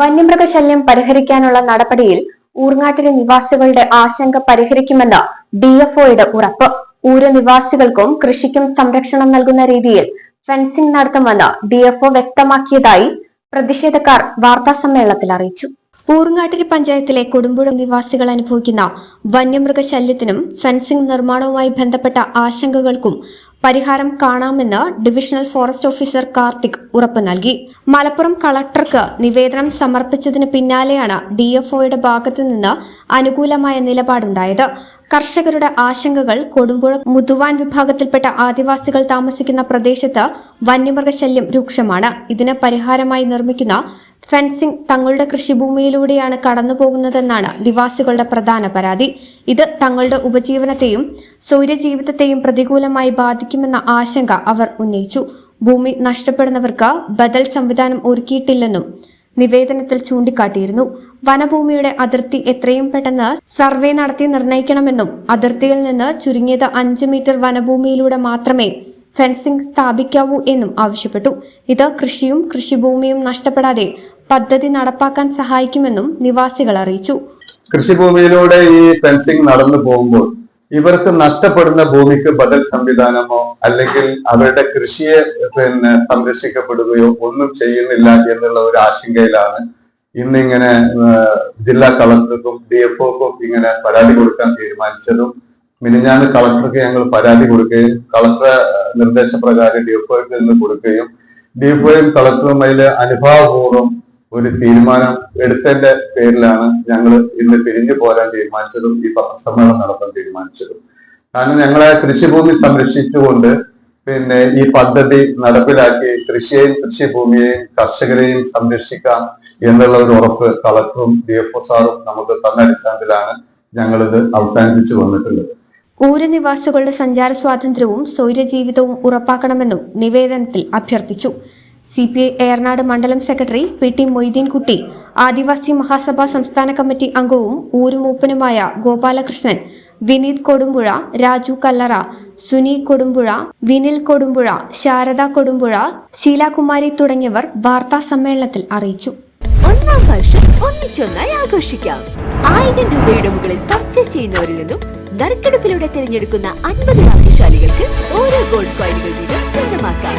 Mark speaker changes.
Speaker 1: വന്യമൃഗശല്യം പരിഹരിക്കാനുള്ള നടപടിയിൽ ഊർങ്ങാട്ടിലെ നിവാസികളുടെ ആശങ്ക പരിഹരിക്കുമെന്ന് ഡി എഫ് ഒയുടെ ഉറപ്പ്. ഊര് നിവാസികൾക്കും കൃഷിക്കും സംരക്ഷണം നൽകുന്ന രീതിയിൽ ഫെൻസിംഗ് നടത്തുമെന്ന് ഡി എഫ് ഒ വ്യക്തമാക്കിയതായി പ്രതിഷേധക്കാർ വാർത്താസമ്മേളനത്തിൽ അറിയിച്ചു. ഊർങ്ങാട്ടിരി പഞ്ചായത്തിലെ കൊടുമ്പുഴ നിവാസികൾ അനുഭവിക്കുന്ന വന്യമൃഗശല്യത്തിനും ഫെൻസിംഗ് നിർമ്മാണവുമായി ബന്ധപ്പെട്ട ആശങ്കകൾക്കും പരിഹാരം കാണാമെന്ന് ഡിവിഷണൽ ഫോറസ്റ്റ് ഓഫീസർ കാർത്തിക് ഉറപ്പ് നൽകി. മലപ്പുറം കളക്ടർക്ക് നിവേദനം സമർപ്പിച്ചതിന് പിന്നാലെയാണ് ഡിഎഫ്ഒയുടെ ഭാഗത്തു നിന്ന് അനുകൂലമായ നിലപാടുണ്ടായത്. കർഷകരുടെ ആശങ്കകൾ കൊടുമ്പുഴ മുതുവാൻ വിഭാഗത്തിൽപ്പെട്ട ആദിവാസികൾ താമസിക്കുന്ന പ്രദേശത്ത് വന്യമൃഗശല്യം രൂക്ഷമാണ്. ഇതിന് പരിഹാരമായി നിർമ്മിക്കുന്ന ഫെൻസിംഗ് തങ്ങളുടെ കൃഷിഭൂമിയിലൂടെയാണ് കടന്നു പോകുന്നതെന്നാണ് നിവാസികളുടെ പ്രധാന പരാതി. ഇത് തങ്ങളുടെ ഉപജീവനത്തെയും സൂര്യജീവിതത്തെയും പ്രതികൂലമായി ബാധിക്കുമെന്ന ആശങ്ക അവർ ഉന്നയിച്ചു. ഭൂമി നഷ്ടപ്പെടുന്നവർക്ക് ബദൽ സംവിധാനം ഒരുക്കിയിട്ടില്ലെന്നും നിവേദനത്തിൽ ചൂണ്ടിക്കാട്ടിയിരുന്നു. വനഭൂമിയുടെ അതിർത്തി എത്രയും പെട്ടെന്ന് സർവേ നടത്തി നിർണയിക്കണമെന്നും അതിർത്തിയിൽ നിന്ന് ചുരുങ്ങിയത് അഞ്ച് മീറ്റർ വനഭൂമിയിലൂടെ മാത്രമേ ഫെൻസിംഗ് സ്ഥാപിക്കാവൂ എന്നും ആവശ്യപ്പെട്ടു. ഇത് കൃഷിയും കൃഷിഭൂമിയും നഷ്ടപ്പെടാതെ പദ്ധതി നടപ്പാക്കാൻ സഹായിക്കുമെന്നും നിവാസികൾ അറിയിച്ചു.
Speaker 2: കൃഷിഭൂമിയിലൂടെ ഈ ഫെൻസിംഗ് നടന്നു പോകുമ്പോൾ ഇവർക്ക് നഷ്ടപ്പെടുന്ന ഭൂമിക്ക് ബദൽ സംവിധാനമോ അല്ലെങ്കിൽ അവരുടെ കൃഷിയെ പിന്നെ സംരക്ഷിക്കപ്പെടുകയോ ഒന്നും ചെയ്യുന്നില്ല എന്നുള്ള ഒരു ആശങ്കയിലാണ് ഇന്നിങ്ങനെ ജില്ലാ കളക്ടർക്കും ഡി എഫ് ഒക്കും ഇങ്ങനെ പരാതി കൊടുക്കാൻ തീരുമാനിച്ചതും മിനിഞ്ഞാന്ന് കളക്ടർക്ക് ഞങ്ങൾ പരാതി കൊടുക്കുകയും കളക്ടർ നിർദ്ദേശപ്രകാരം ഡി എഫ് നിന്ന് കൊടുക്കുകയും ഡി എഫ് ഒയും കളക്ടറും അതിൽ അനുഭാവപൂർവം ഒരു തീരുമാനം എടുത്തതിന്റെ പേരിലാണ് ഞങ്ങൾ ഇന്ന് പിരിഞ്ഞു പോരാൻ തീരുമാനിച്ചതും ഈ പത്രസമ്മേളനം നടത്താൻ തീരുമാനിച്ചതും. കാരണം ഞങ്ങളെ കൃഷിഭൂമി സംരക്ഷിച്ചുകൊണ്ട് പിന്നെ ഈ പദ്ധതി നടപ്പിലാക്കി കൃഷിയെയും കൃഷിഭൂമിയെയും കർഷകരെയും സംരക്ഷിക്കാം എന്നുള്ള ഒരു ഉറപ്പ് കളക്ടറും ഡി എഫ് ഒ സാറും നമുക്ക് തന്ന അടിസ്ഥാനത്തിലാണ് ഞങ്ങളിത് അവസാനിപ്പിച്ചു വന്നിട്ടുള്ളത്.
Speaker 1: ഊര് നിവാസികളുടെ സഞ്ചാര സ്വാതന്ത്ര്യവും സൗര്യജീവിതവും ഉറപ്പാക്കണമെന്നും നിവേദനത്തിൽ അഭ്യർത്ഥിച്ചു. സി പി ഐ ഏറനാട് മണ്ഡലം secretary P T Moideenkutty Adivasi Mahasabha സംസ്ഥാന കമ്മിറ്റി അംഗവും ഊരുമൂപ്പനുമായ ഗോപാലകൃഷ്ണൻ വിനീത് കൊടുമ്പുഴ രാജു കല്ലറ സുനി കൊടുമ്പുഴ വിനിൽ കൊടുമ്പുഴ ശാരദ കൊടുമ്പുഴ ശീലാകുമാരി തുടങ്ങിയവർ വാർത്താ സമ്മേളനത്തിൽ അറിയിച്ചു.
Speaker 3: ഒന്നാം വർഷം ഒന്നിച്ചൊന്നായി ആഘോഷിക്കാം. ആയിരം രൂപയുടെ മുകളിൽ പർച്ചേസ് ചെയ്യുന്നവരിൽ നിന്നും നറുക്കെടുപ്പിലൂടെ തിരഞ്ഞെടുക്കുന്ന അൻപത് ഭാഗ്യശാലികൾക്ക് ഓരോ ഗോൾഡ് കോയിനുകൾ വീതം സ്വന്തമാക്കാം.